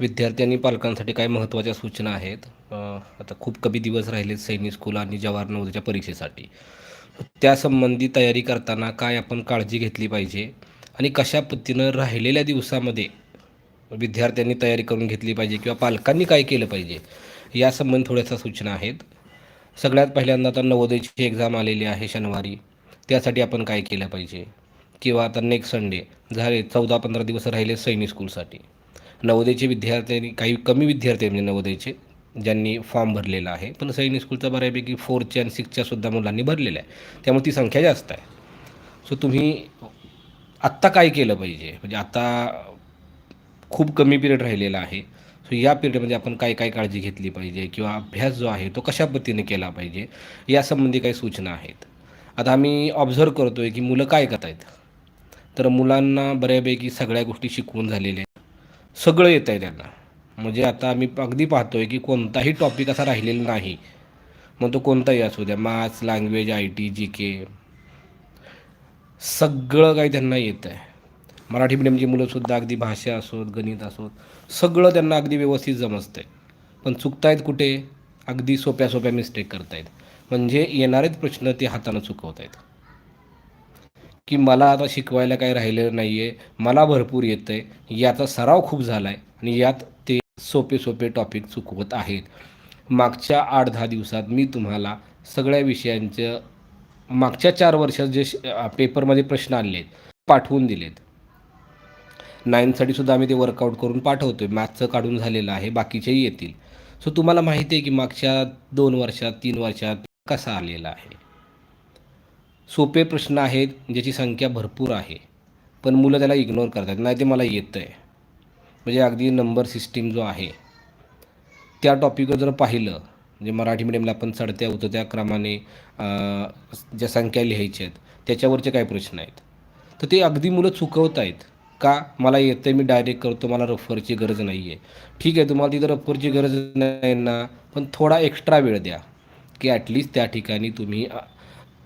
विद्यार्थी आणि पालकांसाठी काय महत्त्वाच्या सूचना आहेत. आता खूप कमी दिवस राहिलेत सैनिक स्कूल आणि जवाहर नवोदयच्या परीक्षेसाठी. त्यासंबंधी तयारी करताना काय आपण काळजी घेतली पाहिजे आणि कशा पद्धतीनं राहिलेल्या दिवसामध्ये विद्यार्थ्यांनी तयारी करून घेतली पाहिजे किंवा पालकांनी काय केलं पाहिजे यासंबंधी थोड्याशा सूचना आहेत. सगळ्यात पहिल्यांदा आता नवोदयची एक्झाम आलेली आहे शनिवारी. त्यासाठी आपण काय केलं पाहिजे? किंवा आता नेक्स्ट संडे झाले चौदा पंधरा दिवस राहिले सैनिक स्कूलसाठी नवोदयचे विद्यार्थ्यांनी काही कमी विद्यार्थी म्हणजे नवोदयचे ज्यांनी फॉर्म भरलेला आहे. पण सैनिक स्कूलचा बऱ्यापैकी फोरच्या आणि सिक्सच्या सुद्धा मुलांनी भरलेला आहे. त्यामुळे ती संख्या जास्त आहे. सो तुम्ही आत्ता काय केलं पाहिजे? म्हणजे आता खूप कमी पिरियड राहिलेला आहे. सो या पिरियडमध्ये आपण काय काय काळजी घेतली पाहिजे? किंवा अभ्यास जो आहे तो कशा पद्धतीने केला पाहिजे? यासंबंधी काही सूचना आहेत. आता आम्ही ऑब्झर्व करतो आहे की मुलं काय करत आहेत तर मुलांना बऱ्यापैकी सगळ्या गोष्टी शिकवून झालेल्या आहेत. सगळं येत आहे त्यांना. म्हणजे आता आम्ही अगदी पाहतो आहे की कोणताही टॉपिक असा राहिलेला नाही. मग तो कोणताही असू द्या maths language I T G K सगळं काही त्यांना येतं आहे. मराठी मिडियमची मुलंसुद्धा अगदी भाषा असोत गणित असोत सगळं त्यांना अगदी व्यवस्थित जमजतं आहे. पण चुकतायत कुठे? अगदी सोप्या सोप्या मिस्टेक करतायत. म्हणजे येणारेच प्रश्न ते हातानं चुकवत आहेत की मला आता शिकवायला काही राहिलेलं नाही आहे मला भरपूर येतं आहे याचा सराव खूप झाला आहे आणि यात ते सोपे सोपे टॉपिक चुकवत आहेत. मागच्या आठ दहा दिवसात मी तुम्हाला सगळ्या विषयांचं मागच्या चार वर्षात जे पेपरमध्ये प्रश्न आणले आहेत पाठवून दिलेत. नाईनसाठी सुद्धा आम्ही ते वर्कआउट करून पाठवतो आहे मॅथ्सचं काढून झालेलं आहे बाकीचेही येतील. सो तुम्हाला माहिती आहे की मागच्या दोन वर्षात तीन वर्षात कसा आलेला आहे. सोपे प्रश्न आहेत ज्याची संख्या भरपूर आहे. पण मुलं त्याला इग्नोर करतात नाही ते मला येतं आहे म्हणजे अगदी नंबर सिस्टीम जो आहे. त्या टॉपिकवर जर पाहिलं म्हणजे मराठी मिडियमला आपण चढत्या उतरत्या क्रमाने ज्या संख्या लिहायच्या आहेत त्याच्यावरचे काय प्रश्न आहेत. तर ते अगदी मुलं चुकवत आहेत. का? मला येतं आहे मी डायरेक्ट करतो मला रफरची गरज नाही आहे ठीक आहे तुम्हाला तिथं रफरची गरज नाही ना पण थोडा एक्स्ट्रा वेळ द्या. की ॲटलिस्ट त्या ठिकाणी तुम्ही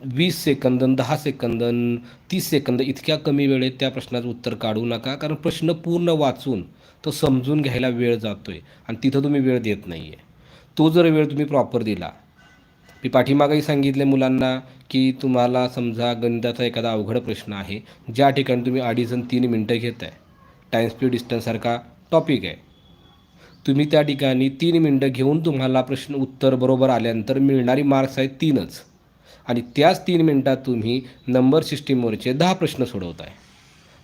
वीस सेकंद दहा सेकंद तीस सेकंद इतक्या कमी वेळेत त्या प्रश्नाचं उत्तर काढू नका. कारण प्रश्न पूर्ण वाचून तो समजून घ्यायला वेळ जातो आहे आणि तिथं तुम्ही वेळ देत नाही आहे तो जर वेळ तुम्ही प्रॉपर दिला. मी पाठीमागही सांगितले मुलांना की तुम्हाला समजा गणिताचा एखादा अवघड प्रश्न आहे ज्या ठिकाणी तुम्ही अडीच आणि तीन मिनटं घेत आहे टाईम स्पीड डिस्टन्ससारखा टॉपिक आहे. तुम्ही त्या ठिकाणी तीन मिनटं घेऊन तुम्हाला प्रश्न उत्तर बरोबर आल्यानंतर मिळणारी मार्क्स आहेत तीनच. आणि त्याच तीन मिनटात तुम्ही नंबर सिस्टीमवरचे दहा प्रश्न सोडवताय.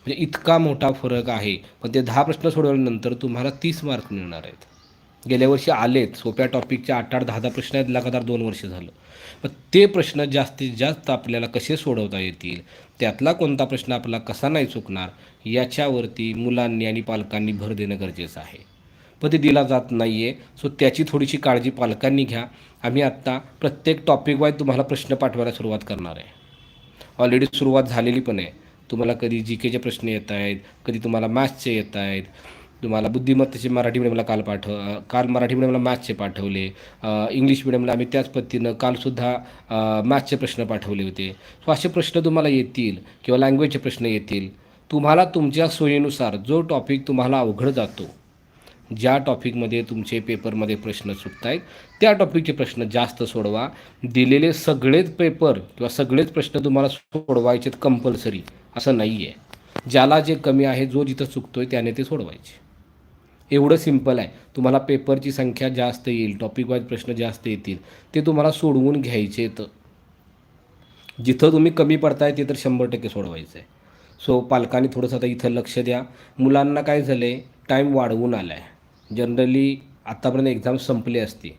म्हणजे इतका मोठा फरक आहे. पण ते दहा प्रश्न सोडवल्यानंतर तुम्हाला तीस मार्क मिळणार आहेत. गेल्या वर्षी आलेत. सोप्या टॉपिकचे आठ आठ दहा दहा प्रश्न आहेत. लगातार दोन वर्ष झालं. पण ते प्रश्न जास्तीत जास्त आपल्याला कसे सोडवता येतील? त्यातला कोणता प्रश्न आपला कसा नाही चुकणार? याच्यावरती मुलांनी आणि पालकांनी भर देणं गरजेचं आहे. पण ते दिला जात नाही आहे सो त्याची थोडीशी काळजी पालकांनी घ्या. आम्ही आत्ता प्रत्येक टॉपिकवाईज तुम्हाला प्रश्न पाठवायला सुरुवात करणार आहे. ऑलरेडी सुरुवात झालेली पण आहे. तुम्हाला कधी जी केचे प्रश्न येत आहेत कधी तुम्हाला मॅथ्सचे येत आहेत तुम्हाला बुद्धिमत्तेचे मराठी मिडियमला काल पाठव काल मराठी मिडियमला मॅथ्सचे पाठवले इंग्लिश मिडियमला आम्ही त्याच पद्धतीनं कालसुद्धा मॅथ्सचे प्रश्न पाठवले होते. सो असे प्रश्न तुम्हाला येतील किंवा लँग्वेजचे प्रश्न येतील. तुम्हाला तुमच्या सोयीनुसार जो टॉपिक तुम्हाला अवघड जातो ज्या टॉपिकमध्ये तुमचे पेपरमध्ये प्रश्न चुकत आहेत त्या टॉपिकचे प्रश्न जास्त सोडवा. दिलेले सगळेच पेपर किंवा सगळेच प्रश्न तुम्हाला सोडवायचे कंपल्सरी असं नाही आहे ज्याला जे कमी आहे जो जिथं चुकतोय त्याने ते सोडवायचे. एवढं सिंपल आहे. तुम्हाला पेपरची संख्या जास्त येईल टॉपिक वाईज प्रश्न जास्त येतील ते तुम्हाला सोडवून घ्यायचे तर जिथं तुम्ही कमी पडताय ते तर शंभर टक्के सोडवायचं आहे. सो पालकांनी थोडंसं आता इथं लक्ष द्या. मुलांना काय झालं आहे टाईम वाढवून आला आहे जनरली आत्तापर्यंत एक्झाम संपली असती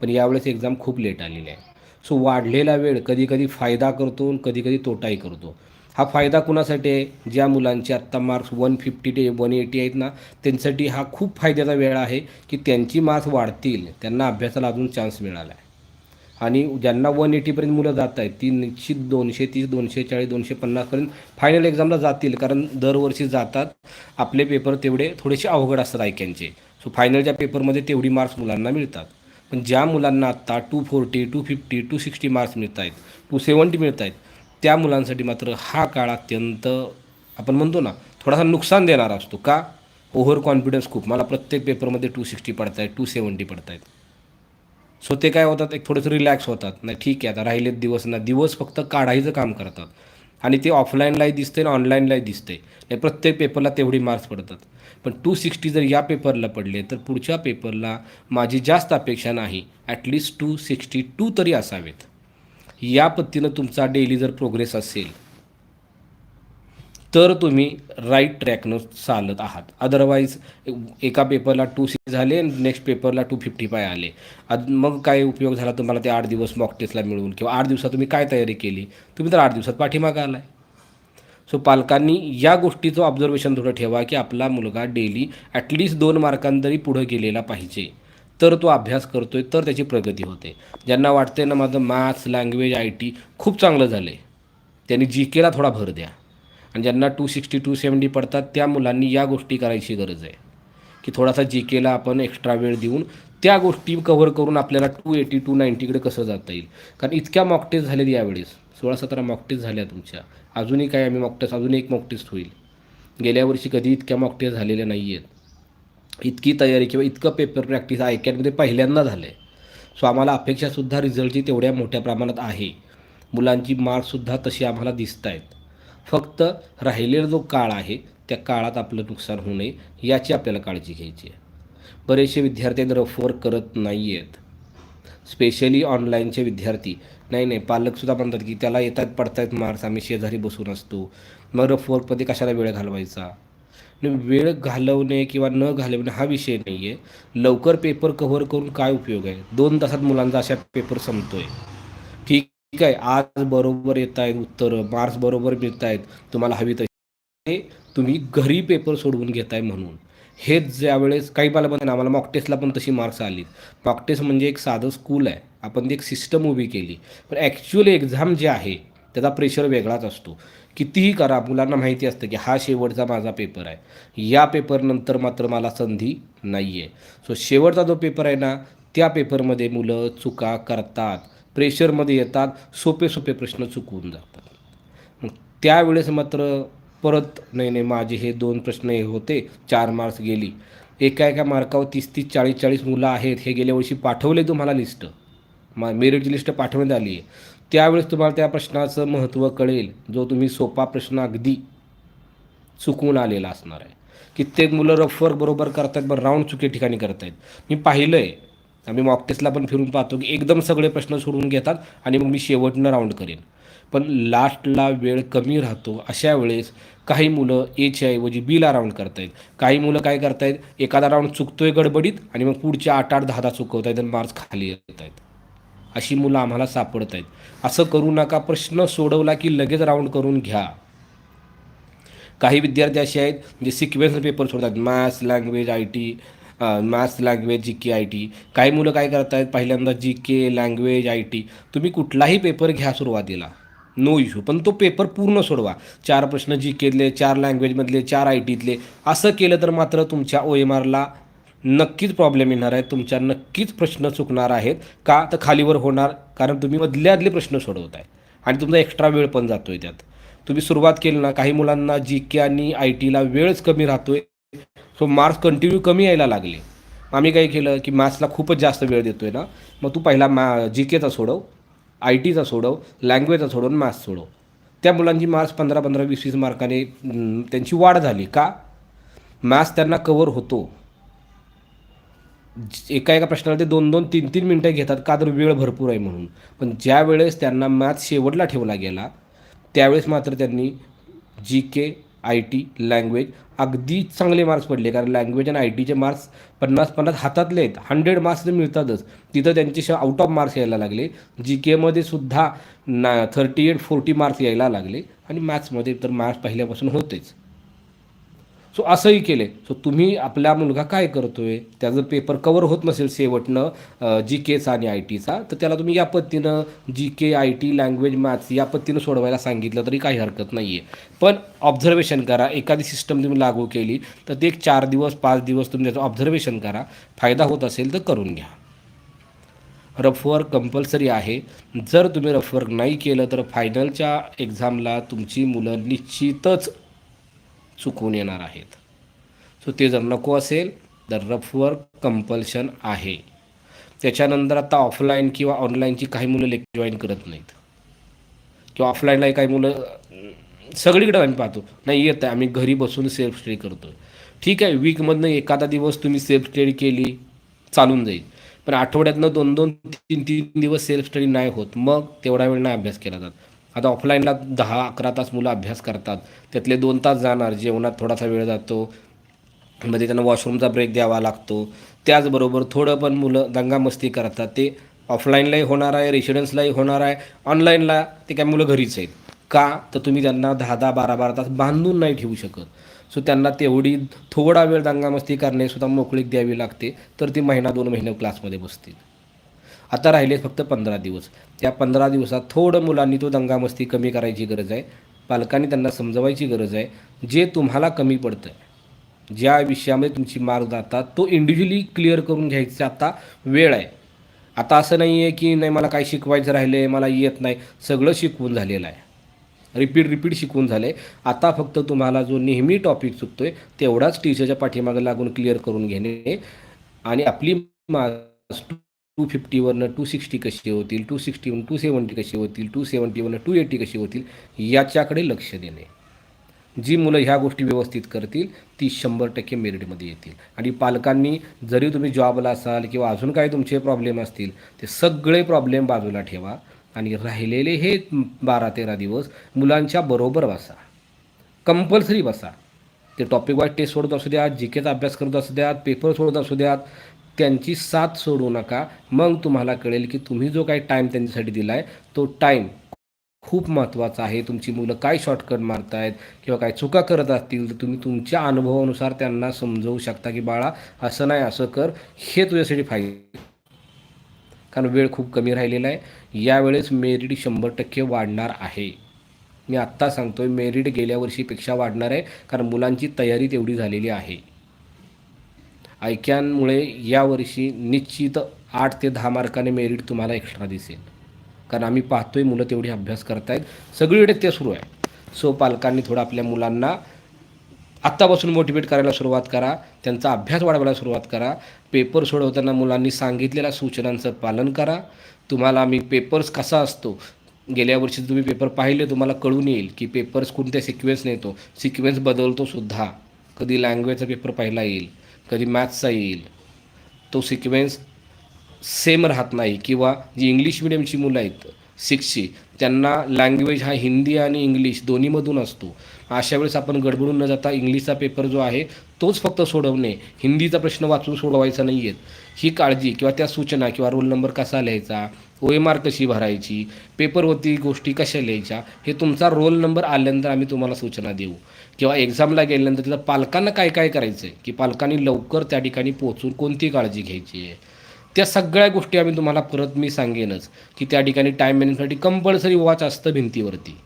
पण यावेळेस एक्झाम खूप लेट आलेली आहे. सो वाढलेला वेळ कधीकधी फायदा करतो आणि तोटाही करतो. हा फायदा कुणासाठी आहे? ज्या मुलांचे आत्ता मार्क्स वन फिफ्टी ते वन एटी आहेत ना त्यांच्यासाठी हा खूप फायद्याचा वेळ आहे की त्यांची मार्क्स वाढतील त्यांना अभ्यासाला अजून चान्स मिळाला आहे. आणि ज्यांना वन एटीपर्यंत मुलं जात आहेत ती निश्चित दोनशे तीस दोनशे चाळीस दोनशे पन्नासपर्यंत फायनल एक्झामला जातील. कारण दरवर्षी जातात आपले पेपर तेवढे थोडेसे अवघड असतात ऐक्यांचे सो फायनलच्या पेपरमध्ये तेवढी मार्क्स मुलांना मिळतात. पण ज्या मुलांना आत्ता two forty two fifty two sixty marks मिळत आहेत टू सेवन्टी मिळत आहेत त्या मुलांसाठी मात्र हा काळ अत्यंत आपण म्हणतो ना थोडासा नुकसान देणारा असतो. का? ओव्हर कॉन्फिडन्स खूप. मला प्रत्येक पेपरमध्ये टू सिक्स्टी पडत आहेत टू सेवन्टी पडत आहेत सो ते काय होतात? एक थोडंसं रिलॅक्स होतात. नाही ठीक आहे आता राहिलेत दिवस ना दिवस फक्त काढायचं काम करतात. आणि ते ऑफलाईनलाही दिसते आणि ऑनलाईनलाही दिसते नाही प्रत्येक पेपरला तेवढी मार्क्स पडतात. पण टू सिक्स्टी जर या पेपरला पडले तर पुढच्या पेपरला माझी जास्त अपेक्षा नाही. ॲटलिस्ट टू सिक्स्टी टू तरी असावेत. या पद्धतीनं तुमचा डेली जर प्रोग्रेस असेल तर तुम्ही राईट ट्रॅकनं चालत आहात. अदरवाईज एका पेपरला टू सिक्स झाले नेक्स्ट पेपरला टू फिफ्टी फाय आले. अद मग काय उपयोग झाला तुम्हाला ते आठ दिवस मॉक टेस्टला मिळून? किंवा आठ दिवसात तुम्ही काय तयारी केली? तुम्ही तर आठ दिवसात पाठीमागं आलाय. सो पालकांनी या गोष्टीचं ऑब्झर्वेशन थोडं ठेवा की आपला मुलगा डेली ॲटलिस्ट दोन मार्कांतरी पुढं गेलेला पाहिजे. तर तो अभ्यास करतोय तर त्याची प्रगती होते. ज्यांना वाटते ना माझं मॅथ्स लँग्वेज आय टी खूप चांगलं झालं आहे त्यांनी जी केला थोडा भर द्या. आणि ज्यांना टू सिक्स्टी टू सेवन्टी पडतात त्या मुलांनी या गोष्टी करायची गरज आहे. की थोडासा जी केला आपण एक्स्ट्रा वेळ देऊन त्या गोष्टी कव्हर करून आपल्याला टू एटी टू नाईन्टीकडे कसं जाता येईल? कारण इतक्या मॉक टेस्ट झालेत यावेळेस. सोळा सतरा मॉक टेस्ट झाल्या तुमच्या. अजूनही काय आम्ही मॉक टेस्ट अजून एक मॉक टेस्ट होईल. गेल्या वर्षी कधी इतक्या मॉक टेस्ट झालेल्या नाही आहेत इतकी तयारी किंवा इतकं पेपर प्रॅक्टिस आय पहिल्यांदा झालं आहे सो आम्हाला अपेक्षासुद्धा रिझल्टची तेवढ्या मोठ्या प्रमाणात आहे. मुलांची मार्कसुद्धा तशी आम्हाला दिसत आहेत फक्त राहिलेला जो काळ आहे त्या काळात आपलं नुकसान होऊ नये याची आपल्याला काळजी घ्यायची आहे. बरेचसे विद्यार्थी रफ वर्क करत नाही आहेत स्पेशली ऑनलाईनचे विद्यार्थी. नाही नाही पालकसुद्धा म्हणतात की त्याला येतात पडतायत मार्क्स आम्ही शेजारी बसून असतो. मग रफ वर्कमध्ये कशाला वेळ घालवायचा? वेळ घालवणे किंवा न घालवणे हा विषय नाही आहे लवकर पेपर कव्हर करून काय उपयोग आहे? दोन तासात मुलांचा अशा पेपर संपतो आहे ठीक आहे आज बरोबर येत आहेत उत्तरं मार्क्स बरोबर मिळत आहेत तुम्हाला हवी तशी. तुम्ही घरी पेपर सोडवून घेताय म्हणून. हेच ज्यावेळेस काही मला पण आम्हाला मॉक टेस्टला पण तशी मार्क्स आली मॉक टेस्ट म्हणजे एक साधं स्कूल आहे. आपण ती एक सिस्टम उभी केली. पण ॲक्च्युअल एक्झाम जे आहे त्याचा प्रेशर वेगळाच असतो. कितीही करा मुलांना माहिती असतं की हा शेवटचा माझा पेपर आहे. या पेपरनंतर मात्र मला संधी नाही आहे सो शेवटचा जो पेपर आहे ना त्या पेपरमध्ये मुलं चुका करतात. प्रेशरमध्ये येतात सोपे सोपे प्रश्न चुकवून जातात. मग त्यावेळेस मात्र परत नाही नाही माझे हे दोन प्रश्न हे होते चार मार्क्स गेली. एका एका मार्कावर तीस तीस चाळीस चाळीस मुलं आहेत हे गेल्या वर्षी पाठवले तुम्हाला लिस्ट मा मेरिटची लिस्ट पाठवण्यात आली आहे. त्यावेळेस तुम्हाला त्या प्रश्नाचं महत्त्व कळेल जो तुम्ही सोपा प्रश्न अगदी चुकवून आलेला असणार आहे. कित्येक मुलं रफवर बरोबर करतायत बरं राऊंड चुके ठिकाणी करतायत. मी पाहिलं आहे आम्ही मॉक टेस्टला पण फिरून पाहतो की एकदम सगळे प्रश्न सोडून घेतात आणि मग मी शेवटनं राऊंड करेन. पण लास्टला वेळ कमी राहतो अशा वेळेस काही मुलं एच्या ऐवजी बीला राऊंड करतायत. काही मुलं काय करतायत? एखादा राऊंड चुकतोय गडबडीत आणि मग पुढच्या आठ आठ दहा दहा चुकवत आहेत आणि मार्क्स खाली येत आहेत अशी मुलं आम्हाला सापडत आहेत असं करू नका प्रश्न सोडवला की लगेच राऊंड करून घ्या. काही विद्यार्थी असे आहेत जे सिक्वेन्स पेपर सोडतात. Maths language I T maths language G K I T काही मुलं काय करत आहेत पहिल्यांदा G K language I T तुम्ही कुठलाही पेपर घ्या सुरुवातीला. नो इश्यू पण तो पेपर पूर्ण सोडवा. चार प्रश्न जी केले चार लँग्वेजमधले चार आय टीतले असं केलं तर मात्र तुमच्या ओ एम आरला नक्कीच प्रॉब्लेम येणार आहे. तुमच्या नक्कीच प्रश्न चुकणार आहेत. का तर खालीवर होणार? कारण तुम्ही मधल्यातले प्रश्न सोडवताय. आणि तुमचा एक्स्ट्रा वेळ पण जातोय त्यात. तुम्ही सुरुवात केली ना काही मुलांना जी के आणि आय टीला वेळच कमी राहतोय. सो मार्क्स कंटिन्यू कमी यायला लागले. आम्ही काय केलं की मॅथ्सला खूपच जास्त वेळ देतो आहे ना मग तू पहिला मॅ जी केचा सोडव आय टीचा सोडव लँग्वेजचा सोडवून मॅथ्स सोडव. त्या मुलांची मार्क्स पंधरा पंधरा वीस वीस मार्काने त्यांची वाढ झाली. का? मॅथ्स त्यांना कवर होतो. एका एका प्रश्नाला ते दोन दोन तीन तीन मिनटं घेतात. का तर वेळ भरपूर आहे म्हणून. पण ज्या वेळेस त्यांना मॅथ्स शेवटला ठेवला गेला त्यावेळेस मात्र त्यांनी G K I T language अगदी चांगले मार्क्स पडले. कारण लँग्वेज आणि आय टीचे मार्क्स पन्नास पन्नास हातातले आहेत. हंड्रेड मार्क्स तर मिळतातच. तिथं त्यांचे आउट ऑफ मार्क्स यायला लागले. जी केमध्ये सुद्धा ना थर्टी एट फोर्टी मार्क्स यायला लागले. आणि मॅथ्समध्ये तर मार्क्स पहिल्यापासून होतेच. सो असंही केले सो तुम्ही आपला मुलगा काय करतोय? त्याचं पेपर कवर होत नसेल शेवटनं जी केचा आणि आय टीचा तर त्याला तुम्ही या पद्धतीनं G K I T language maths या पद्धतीनं सोडवायला सांगितलं तरी काही हरकत नाही आहे पण ऑब्झर्वेशन करा. एखादी सिस्टम तुम्ही लागू केली तर ते एक चार दिवस पाच दिवस तुम्ही त्याचं ऑब्झर्वेशन करा. फायदा होत असेल तर करून घ्या. रफवर्क कंपल्सरी आहे. जर तुम्ही रफवर्क नाही केलं तर फायनलच्या एक्झामला तुमची मुलं निश्चितच चुकून येणार आहेत. सो ते जर नको असेल तर रफवर कंपल्शन आहे. त्याच्यानंतर आता ऑफलाईन किंवा ऑनलाईनची काही मुलं लेक्चर जॉईन करत नाहीत. किंवा ऑफलाईनलाही काही मुलं सगळीकडं सगळीकडे आम्ही पाहतो. नाही येत आहे आम्ही घरी बसून सेल्फ स्टडी करतो ठीक आहे वीकमधनं एखादा दिवस तुम्ही सेल्फ स्टडी केली चालून जाईल. पण आठवड्यातनं दोन दोन तीन तीन दिवस सेल्फ स्टडी नाही होत. मग तेवढा वेळ नाही अभ्यास केला जात. आता ऑफलाईनला दहा अकरा तास मुलं अभ्यास करतात. त्यातले दोन तास जाणार जेवणात थोडासा वेळ जातो. मध्ये त्यांना वॉशरूमचा ब्रेक द्यावा लागतो. त्याचबरोबर थोडं पण मुलं दंगामस्ती करतात. ते ऑफलाईनलाही होणार आहे रेसिडेन्सलाही होणार आहे. ऑनलाईनला ते काय मुलं घरीच आहेत. का? तर तुम्ही त्यांना दहा दहा बारा बारा तास बांधून नाही ठेवू शकत. सो त्यांना तेवढी थोडा वेळ दंगामस्ती करण्यासुद्धा मोकळीक द्यावी लागते. तर ती महिना दोन महिने क्लासमध्ये बसतील. आता राहिले फक्त पंधरा दिवस. त्या पंधरा दिवसात थोडं मुलांनी तो दंगामस्ती कमी करायची गरज आहे. पालकांनी त्यांना समजवायची गरज आहे. जे तुम्हाला कमी पडतं आहे ज्या विषयामध्ये तुमची मार्क जातात तो इंडिव्हिज्युअली क्लिअर करून घ्यायचा आता वेळ आहे. आता असं नाही आहे की नाही मला काय शिकवायचं राहिलं आहे मला येत नाही. सगळं शिकवून झालेलं आहे. रिपीट रिपीट शिकवून आहे आता फक्त तुम्हाला जो नेहमी टॉपिक चुकतो आहे तेवढाच टीचरच्या पाठीमागे लागून क्लिअर करून घेणे आणि आपली मार्क्स टू फिफ्टीवरनं टू सिक्स्टी कशी होतील? टू सिक्स्टीवरून टू सेवन्टी कशी होतील? टू सेवन्टीवरनं टू एटी कशी होतील? याच्याकडे लक्ष देणे. जी मुलं ह्या गोष्टी व्यवस्थित करतील ती शंभर टक्के मेरिटमध्ये येतील. आणि पालकांनी जरी तुम्ही जॉबला असाल किंवा अजून काही तुमचे प्रॉब्लेम असतील ते सगळे प्रॉब्लेम बाजूला ठेवा आणि राहिलेले हे बारा तेरा दिवस मुलांच्या बरोबर बसा. कंपल्सरी बसा. ते टॉपिक वाईज टेस्ट सोडत असू द्यात जी केचा अभ्यास करत असू द्यात पेपर सोडत असू द्यात त्यांची साथ सोडू नका. मग तुम्हाला कळेल की तुम्ही जो काही टाईम त्यांच्यासाठी दिला आहे तो टाईम खूप महत्त्वाचा आहे. तुमची मुलं काय शॉर्टकट मारतायत किंवा काय चुका करत असतील तर तुम्ही तुमच्या अनुभवानुसार त्यांना समजवू शकता की बाळा असं नाही असं कर. हे तुझ्यासाठी फायदे कारण वेळ खूप कमी राहिलेला आहे. यावेळेस मेरिट शंभर टक्के वाढणार आहे. मी आत्ता सांगतोय मेरिट गेल्या वर्षीपेक्षा वाढणार आहे. कारण मुलांची तयारी तेवढी झालेली आहे. ऐक्यांमुळे यावर्षी निश्चित आठ ते दहा मार्काने मेरिट तुम्हाला एक्स्ट्रा दिसेल. कारण आम्ही पाहतोय मुलं तेवढी अभ्यास करतायत. सगळीकडे ते सुरू आहे. सो पालकांनी थोडं आपल्या मुलांना आत्तापासून मोटिवेट करायला सुरुवात करा. त्यांचा अभ्यास वाढवायला सुरुवात करा. पेपर सोडवताना मुलांनी सांगितलेल्या सूचनांचं पालन करा. तुम्हाला आम्ही पेपर्स कसा असतो? गेल्या वर्षी तुम्ही पेपर पाहिले तुम्हाला कळून येईल की पेपर्स कोणत्या सिक्वेन्स नेतो सिक्वेन्स बदलतो सुद्धा. कधी लँग्वेजचा पेपर पाहिला येईल. कधी मॅथ्सचा येईल. तो सिक्वेन्स सेम राहत नाही. किंवा जी इंग्लिश मिडियमची मुलं आहेत सिक्सची त्यांना लँग्वेज हा हिंदी आणि इंग्लिश दोन्हीमधून असतो. अशा वेळेस आपण गडबडून न जाता इंग्लिशचा पेपर जो आहे तोच फक्त सोडवणे हिंदीचा प्रश्न वाचून सोडवायचा नाही आहेत ही काळजी किंवा त्या सूचना किंवा रोल नंबर कसा लिहायचा ओ एम आर कशी भरायची पेपरवरती गोष्टी कशा लिहायच्या हे तुमचा रोल नंबर आल्यानंतर आम्ही तुम्हाला सूचना देऊ. किंवा एक्झामला गेल्यानंतर तिथं पालकांना काय काय करायचं आहे की पालकांनी लवकर त्या ठिकाणी पोहोचून कोणती काळजी घ्यायची आहे? त्या सगळ्या गोष्टी आम्ही तुम्हाला परत मी सांगेनच की त्या ठिकाणी टाईम मॅनेजमेंटसाठी कंपल्सरी वॉच असतं भिंतीवरती.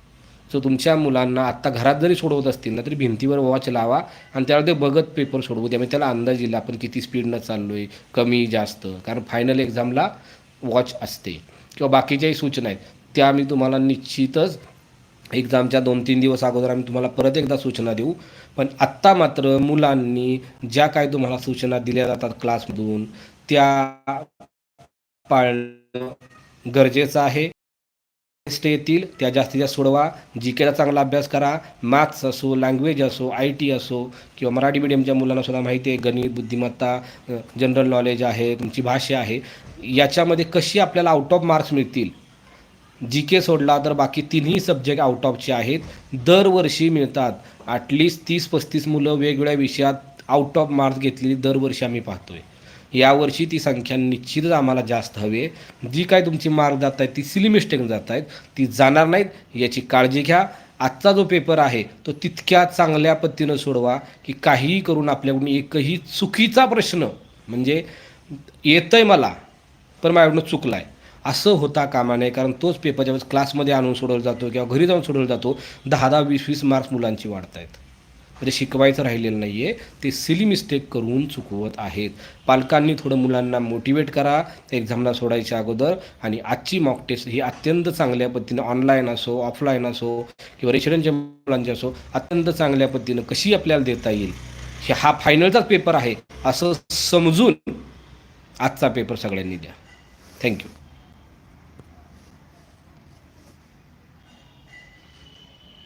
सो तुमच्या मुलांना आत्ता घरात जरी सोडवत असतील ना तरी भिंतीवर वॉच लावा आणि त्याला ते बघत पेपर सोडवू त्यामुळे म्हणजे त्याला अंदाज येईल आपण किती स्पीडनं चाललो आहे कमी जास्त. कारण फायनल एक्झामला वॉच असते. किंवा बाकीच्याही सूचना आहेत त्या आम्ही तुम्हाला निश्चितच एक्झामच्या दोन तीन दिवस अगोदर आम्ही तुम्हाला परत एकदा सूचना देऊ. पण आत्ता मात्र मुलांनी ज्या काय तुम्हाला सूचना दिल्या जातात क्लासमधून त्या पाळणं गरजेचं आहे. टेस्ट येतील त्या जास्तीत जास्त सोडवा. जी केला चांगला अभ्यास करा. मॅथ्स असो लँग्वेज असो आय टी असो किंवा मराठी मीडियमच्या मुलांना सुद्धा माहिती आहे. गणित बुद्धिमत्ता जनरल नॉलेज आहे तुमची भाषा आहे. याच्यामध्ये कशी आपल्याला आउट ऑफ मार्क्स मिळतील? जी के सोडला तर बाकी तिन्ही सब्जेक्ट आउट ऑफचे आहेत. दरवर्षी मिळतात. ॲटलिस्ट तीस पस्तीस मुलं वेगवेगळ्या विषयात आउट ऑफ मार्क्स घेतलेली दरवर्षी आम्ही पाहतोय. यावर्षी ती संख्या निश्चितच आम्हाला जास्त हवी आहे. जी काय तुमची मार्क जात आहेत ती सिली मिस्टेक जात आहेत. ती जाणार नाहीत याची काळजी घ्या. आजचा जो पेपर आहे तो तितक्या चांगल्या पद्धतीनं सोडवा की काहीही करून आपल्याकडून एकही चुकीचा प्रश्न म्हणजे येतंय मला पण माझ्याकडून चुकला आहे असं होता कामा नये. कारण तोच पेपर ज्यावेळेस क्लासमध्ये आणून सोडवला जातो किंवा घरी जाऊन सोडवला जातो दहा दहा वीस वीस मार्क्स मुलांची वाढत आहेत म्हणजे शिकवायचं राहिलेलं नाही आहे ते सिली मिस्टेक करून चुकवत आहेत. पालकांनी थोडं मुलांना मोटिवेट करा. एक्झामला सोडायच्या अगोदर आणि आजची मॉक टेस्ट ही अत्यंत चांगल्या पद्धतीनं ऑनलाईन असो ऑफलाईन असो किंवा रेसिडेंटच्या मुलांची असो अत्यंत चांगल्या पद्धतीनं कशी आपल्याला देता येईल? हे हा फायनलचाच पेपर आहे. असं समजून आजचा पेपर सगळ्यांनी द्या. थँक्यू